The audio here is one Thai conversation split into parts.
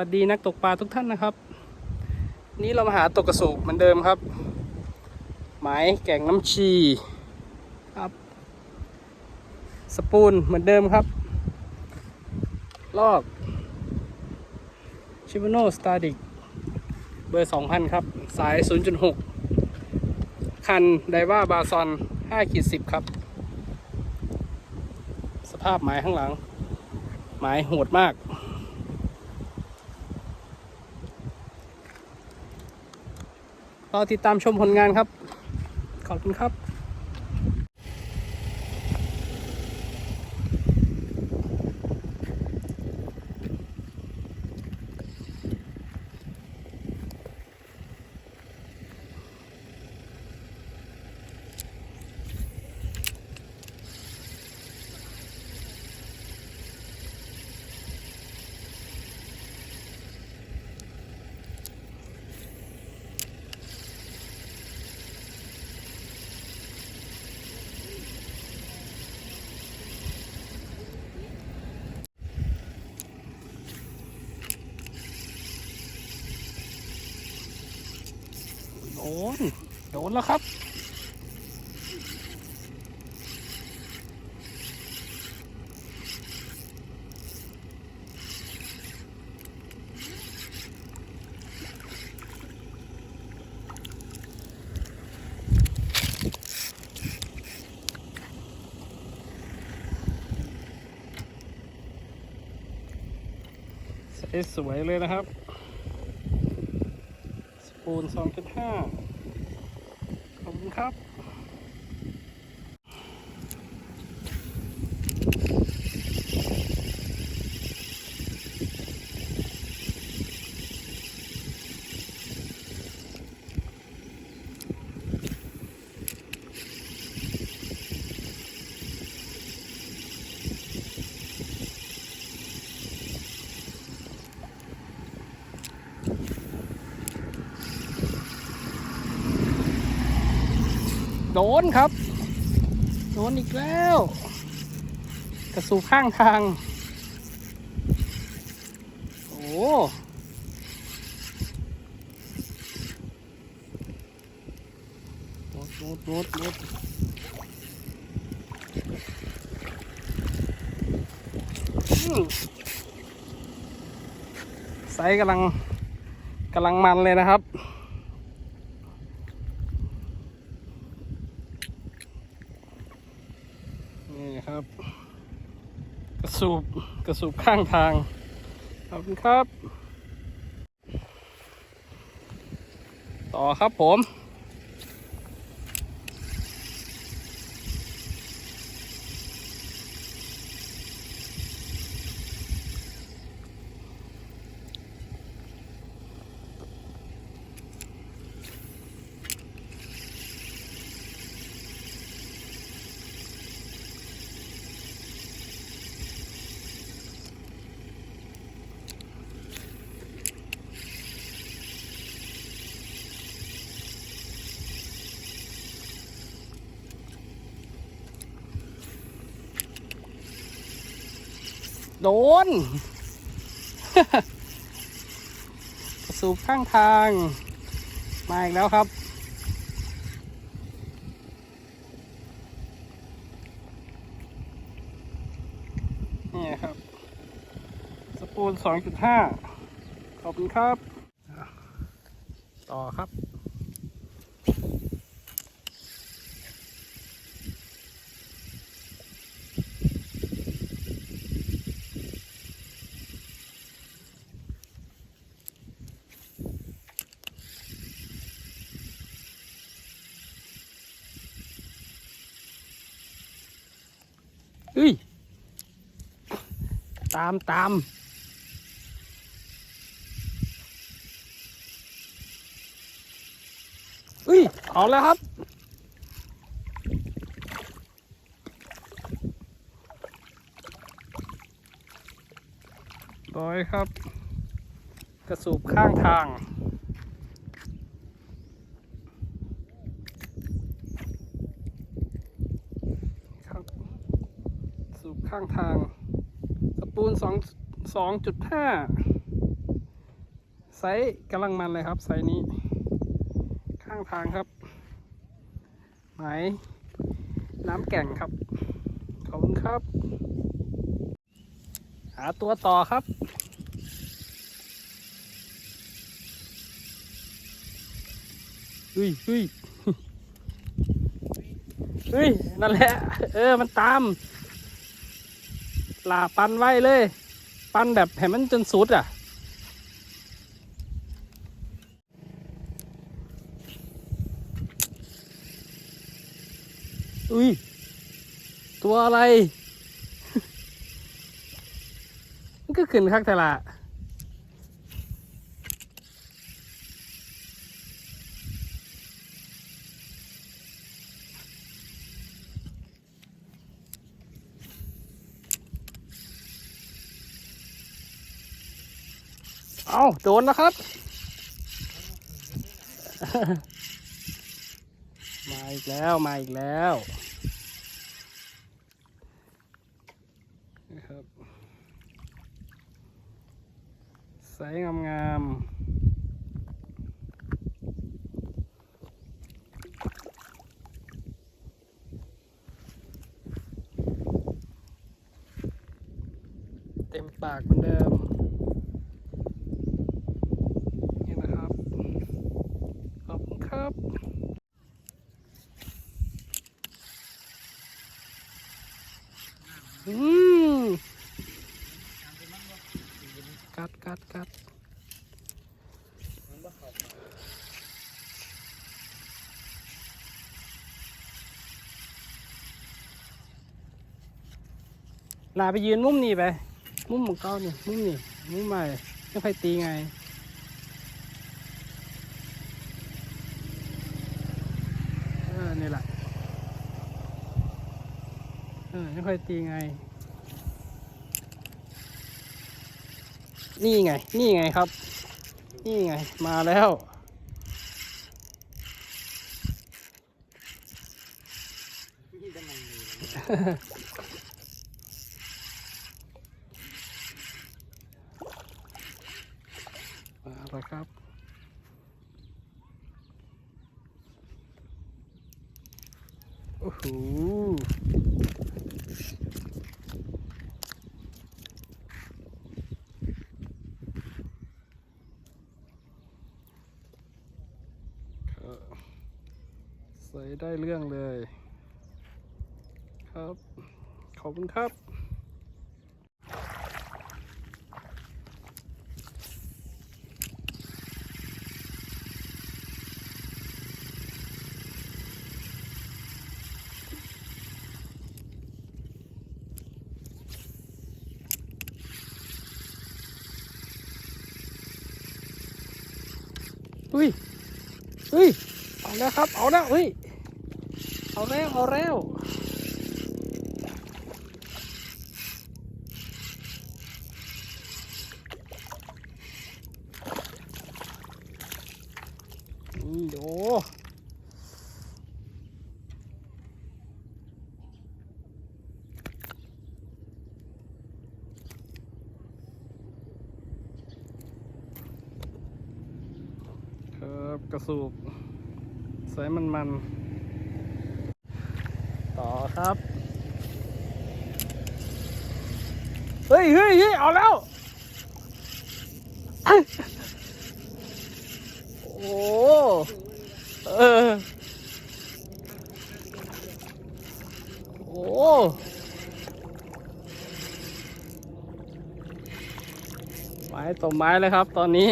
สวัสดีนักตกปลาทุกท่านนะครับ นี่เรามาหาตกกระสูบเหมือนเดิมครับ หมายแก่งน้ำชีครับ สปูนเหมือนเดิมครับ ลอกชิบโนสตาร์ดิกเบอร์ 2,000 ครับ สาย 0.6 คันไดว่าบาซอน5ขีด10 ครับ สภาพหมายข้างหลัง หมายโหดมาก รอติดตามชมผลงานครับ ขอบคุณครับ น โดนแล้วครับสวยเลยนะครับ สปูน2.5 ขอบคุณครับ ดนครับ โดนอีกแล้ว กระสูบข้างทาง โอ้โดดโดดโดดไซส์กำลังกำลังมันเลยนะครับ นี่ครับ กระ สูบกระสูบข้างทาง ขอบคุณครับ ต่อครับผม โดน สูบข้างทาง มาอีกแล้วครับ นี่ครับ สปูน 2.5 ขอบคุณครับ ต่อครับามตามเฮ้ยเอาแล้วครับ ร้อยครับ กระสูบข้างทางครับสูบข้างทาง ปูนสองสองจุดห้าไซส์กำลังมันเลยครับไซส์นี้ ข้างทางครับ ไหมน้ำแก่งครับ ขอบคุณครับ หาตัวต่อครับเฮ้ยเฮ้ยเฮ้ยนั่นแหละ เออ มันตาม ลาปันไว้เลย ปันแบบให้มันจนสุดอะอุ้ย ตัวอะไร มันก็ขึ้นคักแต่ละ เอาโดนแล้วครับ มาอีกแล้ว มาอีกแล้วนะครับใสงามๆเต็มปากเหมือนเดิม นี่นะครับ ขับอืมกัดกัดกัดลาไปยืนมุมนี่ไป มุมของเก้านี่ มุมนี่ มุมใหม่ไม่ค่อยตีไง เออ นี่แหละ ไม่ค่อยตีไง นี่ไง นี่ไงครับ นี่ไง มาแล้วมาแล้วครับโอ้โห ครับใส่ ได้เรื่องเลย ครับ ขอบคุณครับอุ้ยอุ้ย เอาแล้วครับ เอาแล้วอุ้ย เอาแล้วเอาแล้วนี่โอ้ครับกระสูบใส่มันมันๆต่ อครับ เฮ้ยเฮ้ยเฮ้ยเอาแล้ว โอ้ เออ โอ้ไม้ต่อไม้เลยครับตอนนี้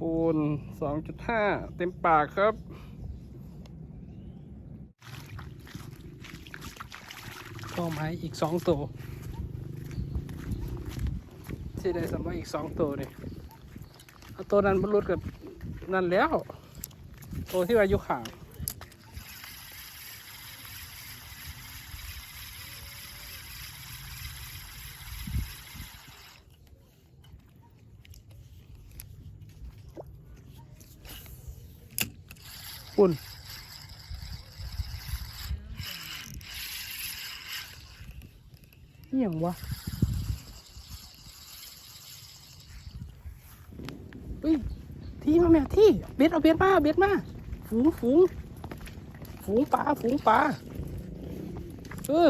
ปูน 2.5 เต็มปากครับก็ไม้อีก 2 ตัว ที่ได้สำมับอีก 2 ตัวนี่เอาตัวนั้นบรรลุกับนั่นแล้ว ตัวที่ว่าอยู่ข่าง ปุ่นนี่ยงวะเฮ้ยที่มาแม่ที่เบ็ดเอาเบ็ดมาเบ็ดมาฝูงฝูงฝูงปลาฝูงปลาเออ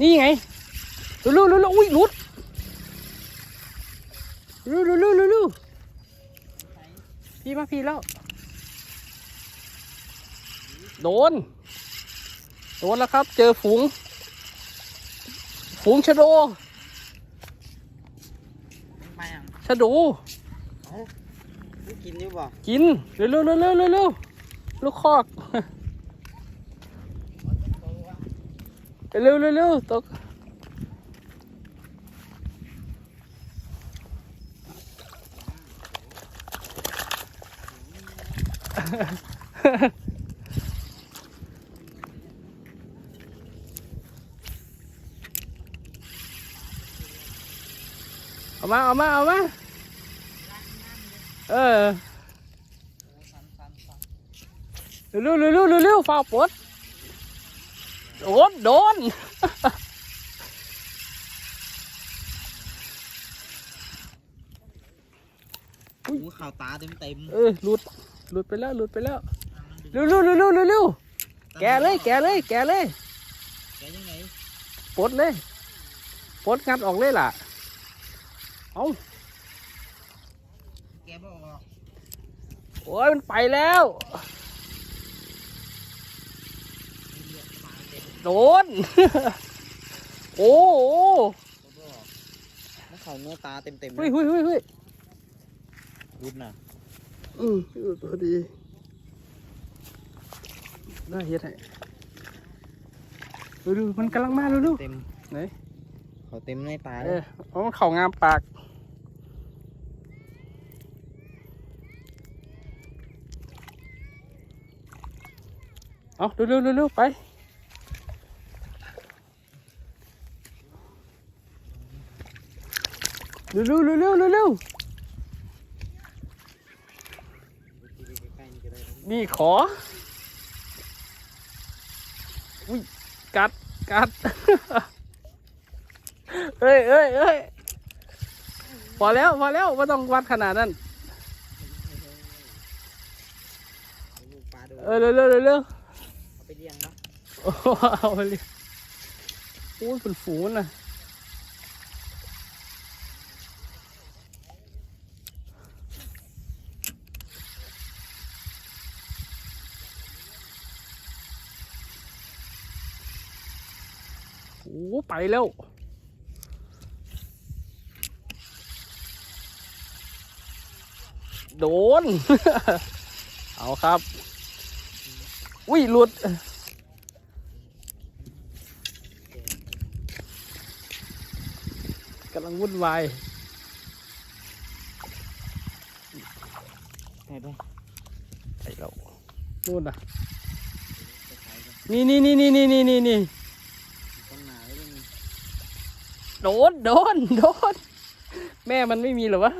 นี่ไงเร็วเร็วเร็วเร็วอุ้ยลุดเร็วเร็วเร็วเร็วเร็วพี่ มาพี่แล้ว โดน โดนแล้วครับ เจอฝูง ฝูงชะโดไปอะชะโดไม่กินอยู่บ่กินเร็วเร็วเร็วเร็วเร็วเร็วลูกคอก เร็วเร็วเร็วตก เอามา เอามา เอามา เออเร็วเร็วเร็วเร็วเร็วฟ้าปลดโดนโดนหูข่าวตาเต็มเต็มเออหลุด หลุดไปแล้วหลุดไปแล้วเร็วเร็วเร็วเร็วเร็วเร็วแกะเลยแกะเลยแกะเลยแกยังไงปลดเลยปลดงัดออกเลยล่ะเอาแกบอกว่าโอ้ยมันไปแล้วโดนโอ้โหแล้วเขาเนื้อตาเต็มเต็มเฮ้ยเฮ้ยเฮ้ยเฮ้ยรุดน่ะ อืมพอดีได้เฮ็ดให้ดูดูมันกำลังมาดูดูเต็มไหนเขาเต็มในตาเอเลยอเอามันเข่างามปากเอาเร็วเร็วเร็วเร็วไปเร็วเร็วเร็วเร็วเร็วเร็ว ใกล้ๆ นี่ก็ได้นี่ขอ อุ้ย กัด กัดเฮ้ยเฮ้ยเฮ้ยพอแล้ว พอแล้วไม่ต้องวัดขนาดนั้นลูกปลาดูเออเร็วเร็วเร็วเร็วเอาไปเลี้ยงปะโอ้โหเอาไปเลยโอ้ยเป็นฝูนนะ ไปแล้ว โดน เอาครับ อุ้ยหลุด กำลังวุ่นวายไหนไปไปแล้วนู่นนะนี่นี่นี่นี่นี่นี่นี่ โดน โดน โดน แม่มันไม่มีหรอวะ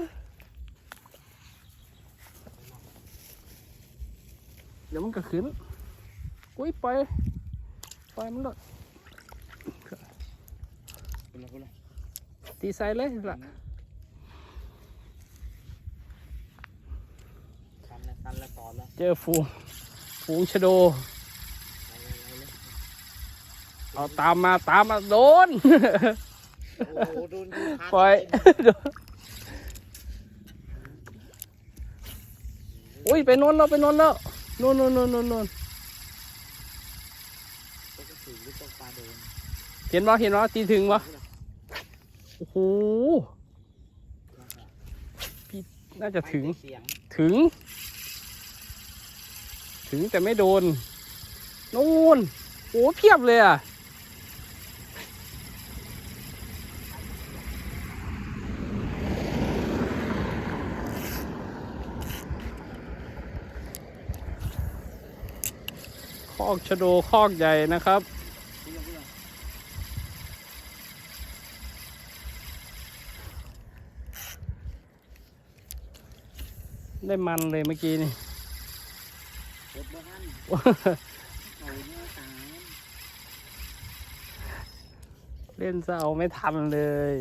เดี๋ยวมันก็ขึ้นอุ้ยไป ไปมันเลยตีใส่เลยล่ะเจอฝูงฝูงชะโด เอาตามมาตามมาโดน โอ้โหโดนดูขาดปล่อยเต็มอุ้ยไปโนนแล้วไปโนนแล้วโนนโนนโนนโนนโนนก็กระสือหรือตัวปลาโดนเห็นบ่เห็นบ่ตีถึงบ่โอ้โหน่าจะถึงไปเสียงถึง ถึงแต่ไม่โดนนู่นโอ้เพียบเลยอะ คอกชะโดคอกใหญ่นะครับ ได้มันเลยเมื่อกี้นี่เล่นเอาไม่ทันเลย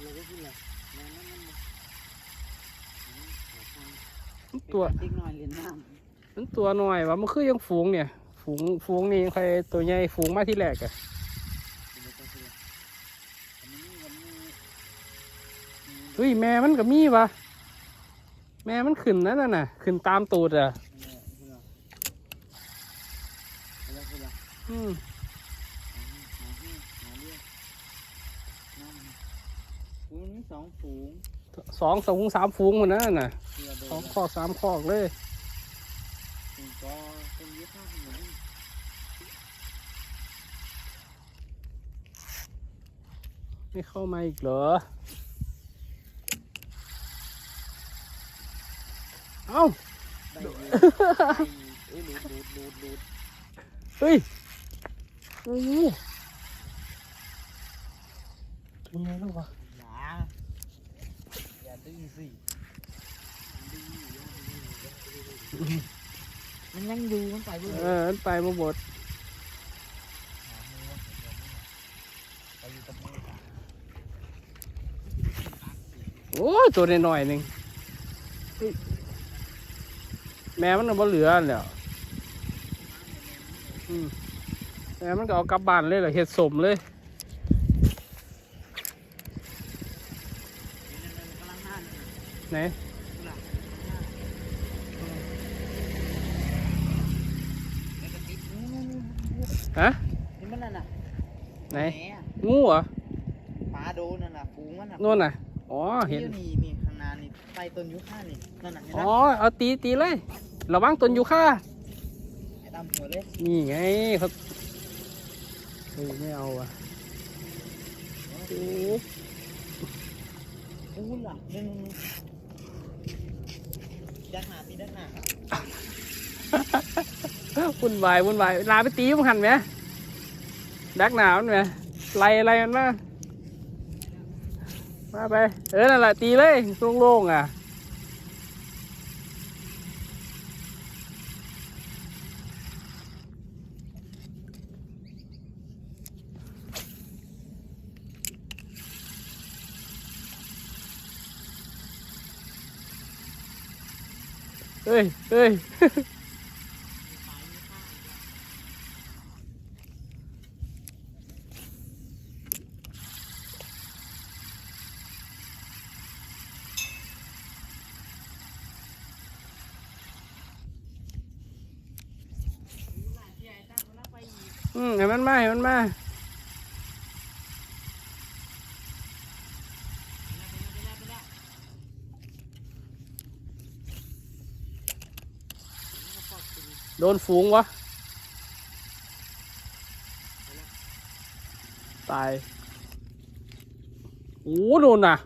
เราก็พูดเลยแม่นั่นมัน ตัวติ๊กหน่อยเรียนน้มันตัวหน่อยวะมันคือยังฝูงเนี่ย ฝูงฝูงนี่ใครตัวใหญ่ฝูงมาที่แรกอะำอันนี้มันมีเฮ้ยแม่มันก็มีวะแม่มันขึ้นนั่นน่ะน่ะขึ้นตามตูดอะเนี่ยพูดเลยอะไรพูดเลยอืมหาที่หาเรื่องน้ำฝูงนี้สองฝูง สองสองสามฝูงหมดนั่นน่ะเรือโดสองนคอกสามคอกเลยฝูงกอเป็นยี่ห้าเหมือนไม่เข้ามาอีกเหรอ เอ้าได้อยู่เอ้ยหลุดหลุดหลุดหลุดเฮ้ยโอ้โหเป็นไงลูกวะ อย่าอย่าดื้อสิ มันยังอยู่มันไปด้วยเออมันไปมาบดไปอยู่กับมือโอ้ยตัวน้อยๆหนึ่งเฮ้ยแม่มันเอาบ่เหลือแล้วอืมแม่มันก็เอากลับบ้านเลยเหรอเห็ดสมเลย กำลังห้าน ไหนฮะนี่มันนั่นน่ะไหนแอะงูเหรอปลาโดนนั่นน่ะฟูงมันน่ะนู่นน่ะอ๋อเห็นนี่นี่นี่ข้างหน้านี่ไปต้นยุค่านี่นั่นน่ะเห็นอ๋ไหอมเอาตีตีเลยระวังต้นยูค่าไอ้ดำหัวเลยนี่ไงเขาเฮ้ยไม่เอาอะโอ้อู้ล่ะ ด้านหน้าตีด้านหน้าวุ่นวายวุ่นวายลาไปตีมันหันไหมดักหนาวไหมไล่ไล่มันมามาไป เออนั่นแหละตีเลยโล่งๆอะ เฮ้ยเฮ้ย อืมเห็นมันมาเห็นมันมา โดนฝูงวะ ตาย โอ้โดนนะ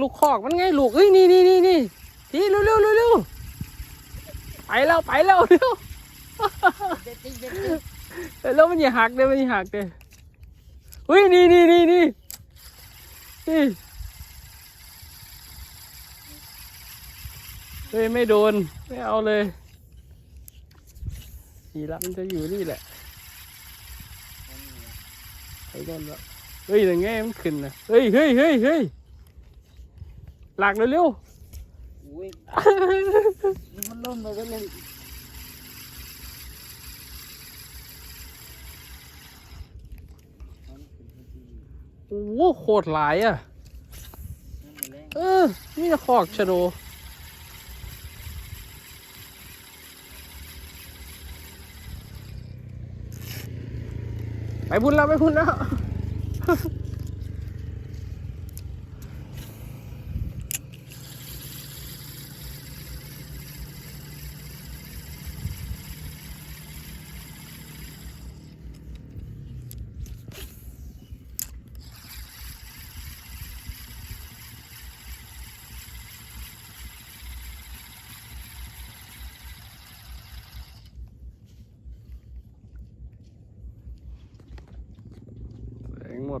ลูกคอกมันไงลูกเอ้ยนี่นี่นี่นี่ทีเร็วเร็วเร็วเร็วไปแล้วไปแล้วเร็ว แล้วมันอย่าหักเด้มันอย่าหักเด้เฮ้ยนี่นี่นี่นี่นี่เฮ้ยไม่โดน ไม่เอาเลยทีละมันจะอยู่นี่แหละไอ้โดนแล้วเฮ้ยยังไงมันขึ้นนะเฮ้ยเฮ้ยเฮ้ยเฮ้ยหลักเร็วอุ้ยนี่มันล่มไปแล้วเลย โอ้โหโคตรหลายอะนั่นหมดแล้วเออนี่จะคอกชะโดไปพุ่นแล้วไปพุ่นแล้ว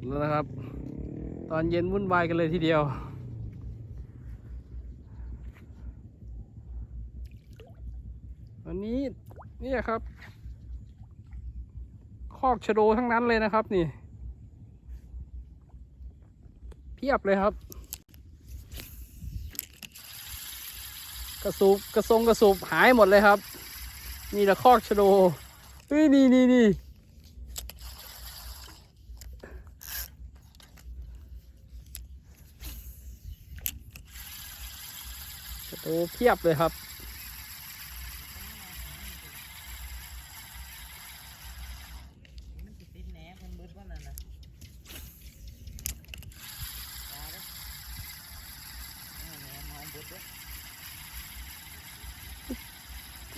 แล้วนะครับ ตอนเย็นวุ่นวายกันเลยทีเดียว วันนี้เนี่ยครับ คอกชะโดทั้งนั้นเลยนะครับนี่ เพียบเลยครับ กระสูบกระทรงกระสูบหายหมดเลยครับมีแต่คอกชะโดเฮ้ยนี่นี่นี่ชะโด เพียบเลยครับ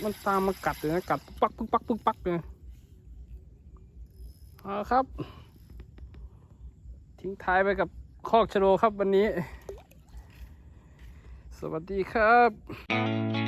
มันตามมากัดเลยนะ กัดปึ๊กปักปึ๊กปักปึ๊กปักเลยเอาครับ ทิ้งท้ายไปกับคอกชะโดครับวันนี้ สวัสดีครับ